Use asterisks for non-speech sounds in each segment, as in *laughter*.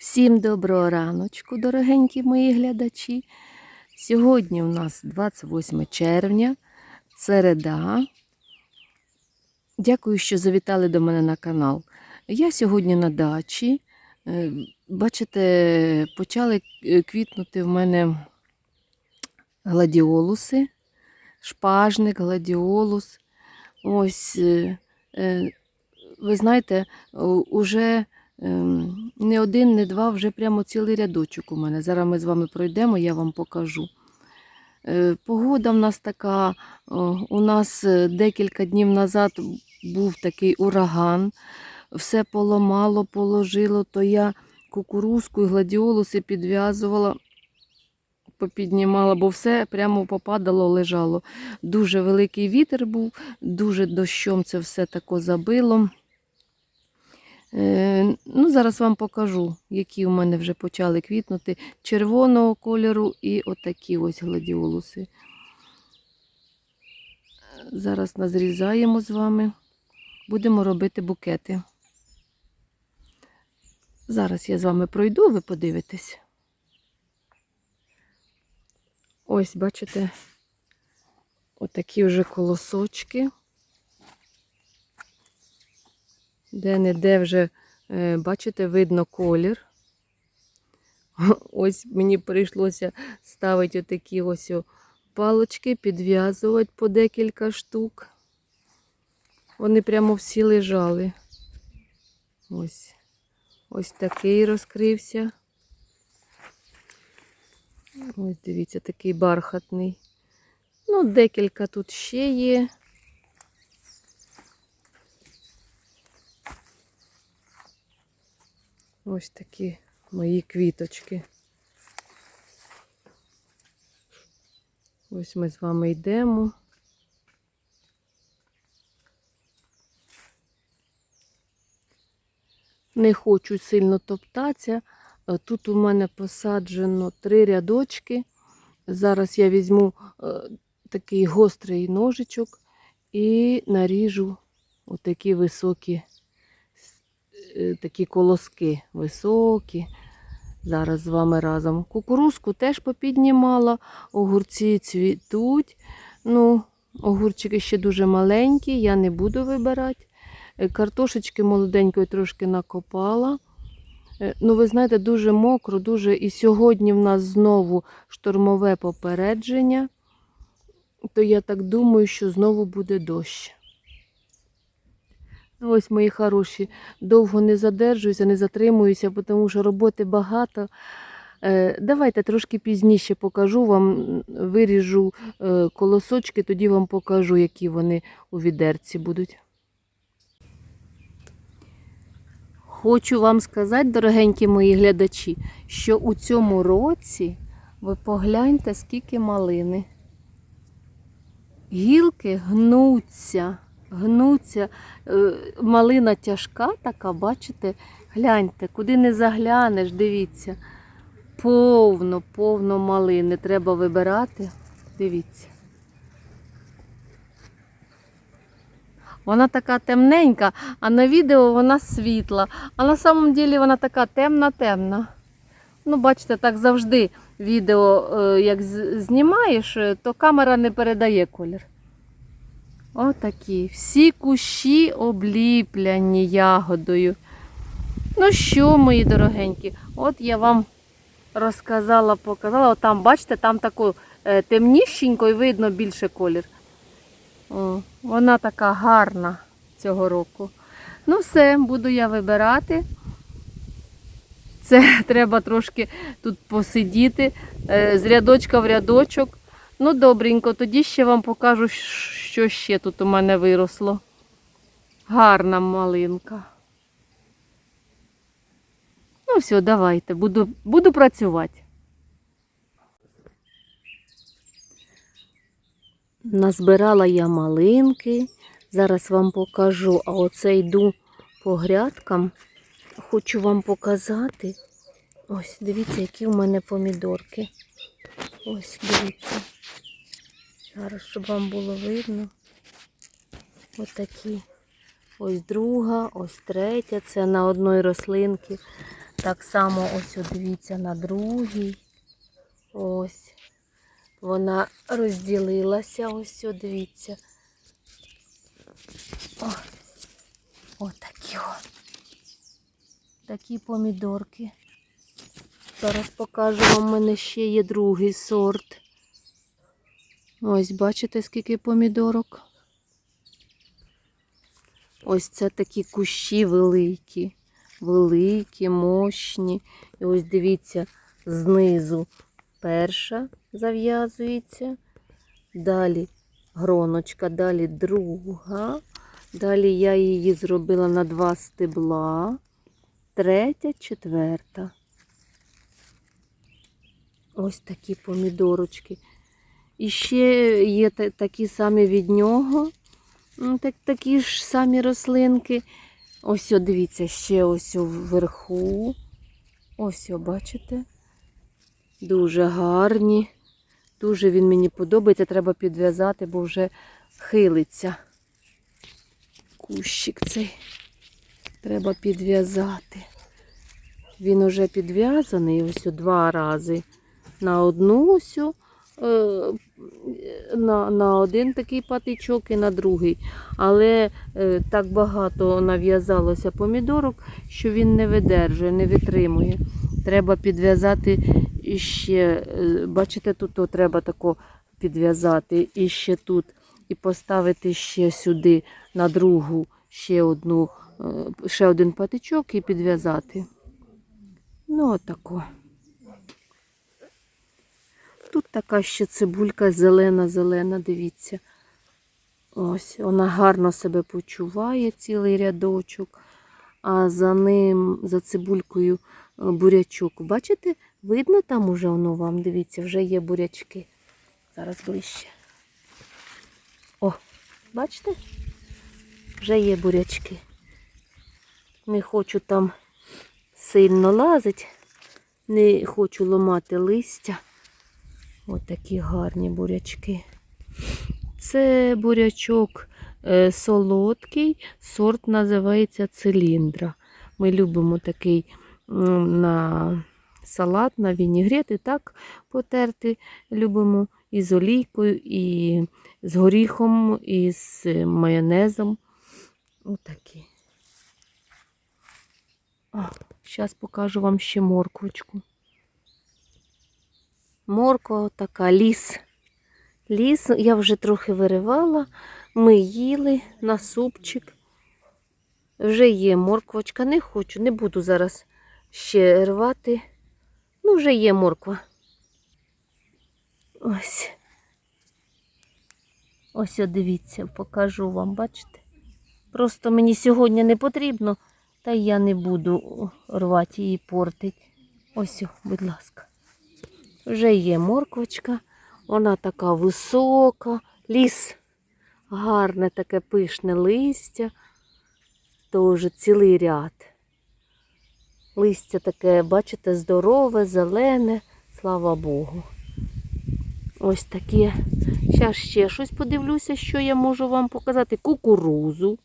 Всім доброго раночку, дорогенькі мої глядачі. Сьогодні у нас 28 червня, середа. Дякую, що завітали до мене на канал. Я сьогодні на дачі. Е, Бачите, почали е, квітнути в мене гладіолуси, шпажник, гладіолус. Ось, е, ви знаєте, уже не один, не два, вже прямо цілий рядочок у мене. Зараз ми з вами пройдемо, я вам покажу. Е, Погода в нас така, у нас е, декілька днів назад був такий ураган, все поламало, положило, то я кукурузку і гладіолуси підв'язувала, попіднімала, бо все прямо попадало, лежало. Дуже великий вітер був, дуже дощом це все тако забило. Е, ну, зараз вам покажу, які у мене вже почали квітнути червоного кольору і отакі ось гладіолуси. Зараз назрізаємо з вами. Будемо робити букети. Зараз я з вами пройду, ви подивитесь. Ось, бачите, отакі вже колосочки. Де-не-де вже, е, бачите, видно колір. *laughs* Ось мені прийшлося ставити отакі ось палочки, підв'язувати по декілька штук. Вони прямо всі лежали. Ось. Ось такий розкрився. Ось дивіться, такий бархатний. Ну, декілька тут ще є. Ось такі мої квіточки. Ось ми з вами йдемо. Не хочу сильно топтатися. Е, Тут у мене посаджено три рядочки. Зараз я візьму е, такий гострий ножичок і наріжу отакі високі такі колоски високі. Зараз з вами разом. Кукурузку теж попіднімала, огурці цвітуть. Ну, огурчики ще дуже маленькі, я не буду вибирати. Е, Картошечки молоденької трошки накопала. Е, Ну, ви знаєте, дуже мокро, дуже. І сьогодні в нас знову штормове попередження. То я так думаю, що знову буде дощ. Ось, мої хороші, довго не задержуюся, не затримуюся, тому що роботи багато. Е, Давайте трошки пізніше покажу вам, виріжу е, колосочки, тоді вам покажу, які вони у відерці будуть. Хочу вам сказати, дорогенькі мої глядачі, що у цьому році ви погляньте, скільки малини. Гілки гнуться, гнуться. Е, Малина тяжка така, бачите? Гляньте, куди не заглянеш, дивіться. Повно, повно малини. Треба вибирати. Дивіться. Вона така темненька, а на відео вона світла. А на самом деле вона така темна-темна. Ну, бачите, так завжди відео, е, як знімаєш, е, то камера не передає колір. Отакі. Всі кущі обліпляні ягодою. Ну що, мої дорогенькі, от я вам розказала, показала. От там, бачите, там тако е, темніщенько і видно більше колір. О, вона така гарна цього року. Ну, все, буду я вибирати. Це *laughs* треба трошки тут посидіти е, з рядочка в рядочок. Ну, добренько, тоді ще вам покажу, що ще тут у мене виросло. Гарна малинка. Ну, все, давайте, буду, буду працювати. Назбирала я малинки. Зараз вам покажу, а оце йду по грядкам. Хочу вам показати. Ось, дивіться, які в мене помідорки. Ось, дивіться. Зараз, щоб вам було видно. Ось такі. Ось друга, ось третя. Це на одній рослинці. Так само ось от дивіться на другій. Ось. Вона розділилася, ось от дивіться. О, о такі. Такі помідорки. Зараз покажу вам, у мене ще є другий сорт. Ось, бачите, скільки помідорок? Ось це такі кущі великі, великі, мощні. І ось дивіться, знизу перша зав'язується, далі гроночка, далі друга. Далі я її зробила на два стебла, третя, четверта. Ось такі помідорочки. І ще є такі самі від нього. Ну, Так, такі ж самі рослинки. Ось, дивіться, ще ось вверху. Ось, бачите? Дуже гарні. Дуже він мені подобається. Треба підв'язати, бо вже хилиться. Кущик цей. Треба підв'язати. Він уже підв'язаний ось два рази. На одну ось е, на, на один такий патичок і на другий. Але е, так багато нав'язалося помідорок, що він не видержує, не витримує. Треба підв'язати іще, е, бачите, тут о, треба тако підв'язати і ще тут, і поставити ще сюди на другу ще одну, ще один патичок і підв'язати. Ну, отако. Тут така ще цибулька зелена-зелена, дивіться. Ось, вона гарно себе почуває, цілий рядочок. А за ним, за цибулькою, е, бурячок. Бачите, видно там уже воно вам, дивіться, вже є бурячки. Зараз ближче. О, бачите? Вже є бурячки. Не хочу там сильно лазити, не хочу ламати листя. Ось такі гарні бурячки. Це бурячок е, солодкий, сорт називається циліндра. Ми любимо такий на салат, на вінігрет і так потерти. Любимо і з олійкою, і з горіхом, і з майонезом. Отакі. Зараз покажу вам ще морквочку. Морква така, ліс. Ліс я вже трохи виривала, ми їли на супчик. Вже є морквочка, не хочу, не буду зараз ще рвати. Ну, вже є морква. Ось. Ось, о, дивіться, покажу вам, бачите? Просто мені сьогодні не потрібно, та я не буду рвати її портити. Ось, будь ласка. Вже є морквочка, вона така висока, ліс, гарне таке пишне листя, теж цілий ряд. Листя таке, бачите, здорове, зелене, слава Богу. Ось таке. Зараз ще щось подивлюся, що я можу вам показати. Кукурузу.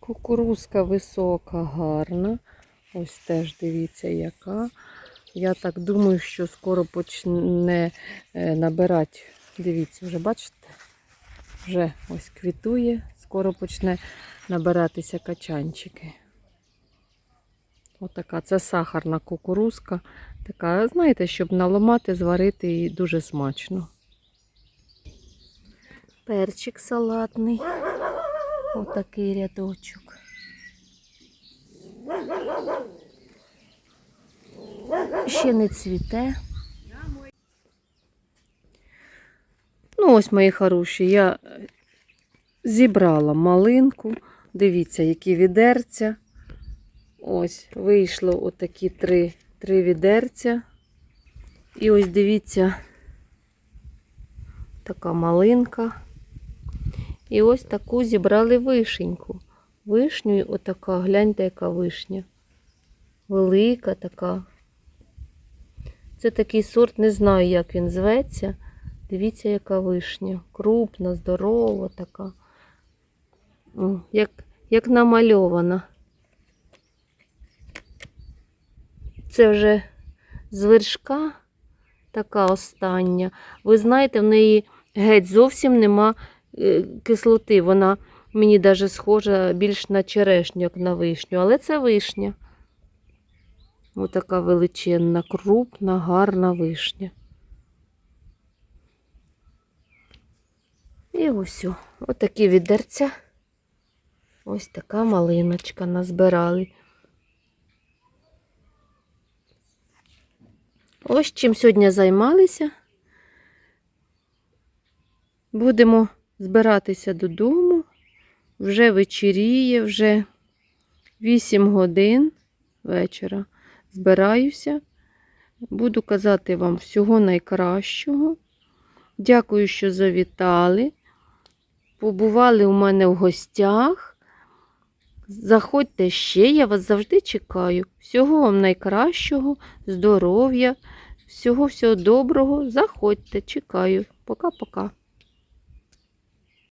Кукурузка висока, гарна. Ось теж дивіться, яка. Я так думаю, що скоро почне е, набирати. Дивіться, вже бачите? Вже ось квітує, скоро почне набиратися качанчики. Отака, це сахарна кукурузка. Така, знаєте, щоб наламати, зварити і дуже смачно. Перчик салатний. Отакий рядочок. Ще не цвіте. Ну, ось, мої хороші, я зібрала малинку. Дивіться, які відерця. Ось, вийшло отакі три, три відерця. І ось дивіться, така малинка. І ось таку зібрали вишеньку. Вишню, отака, гляньте, яка вишня. Велика така. Це такий сорт, не знаю, як він зветься. Дивіться, яка вишня. Крупна, здорова така. О, Як, як намальована. Оце вже з вершка така остання. Ви знаєте, в неї геть зовсім нема е, кислоти. Вона мені навіть схожа більш на черешню, як на вишню, але це вишня. Отака величенна, крупна, гарна вишня. І ось, отакі відерця. Ось така малиночка назбирали. Ось чим сьогодні займалися. Будемо збиратися додому. Вже вечеріє, вже 8 годин вечора. Збираюся. Буду казати вам всього найкращого. Дякую, що завітали. Побували у мене в гостях. Заходьте ще, я вас завжди чекаю. Всього вам найкращого, здоров'я, всього всього доброго. Заходьте, чекаю. Пока-пока.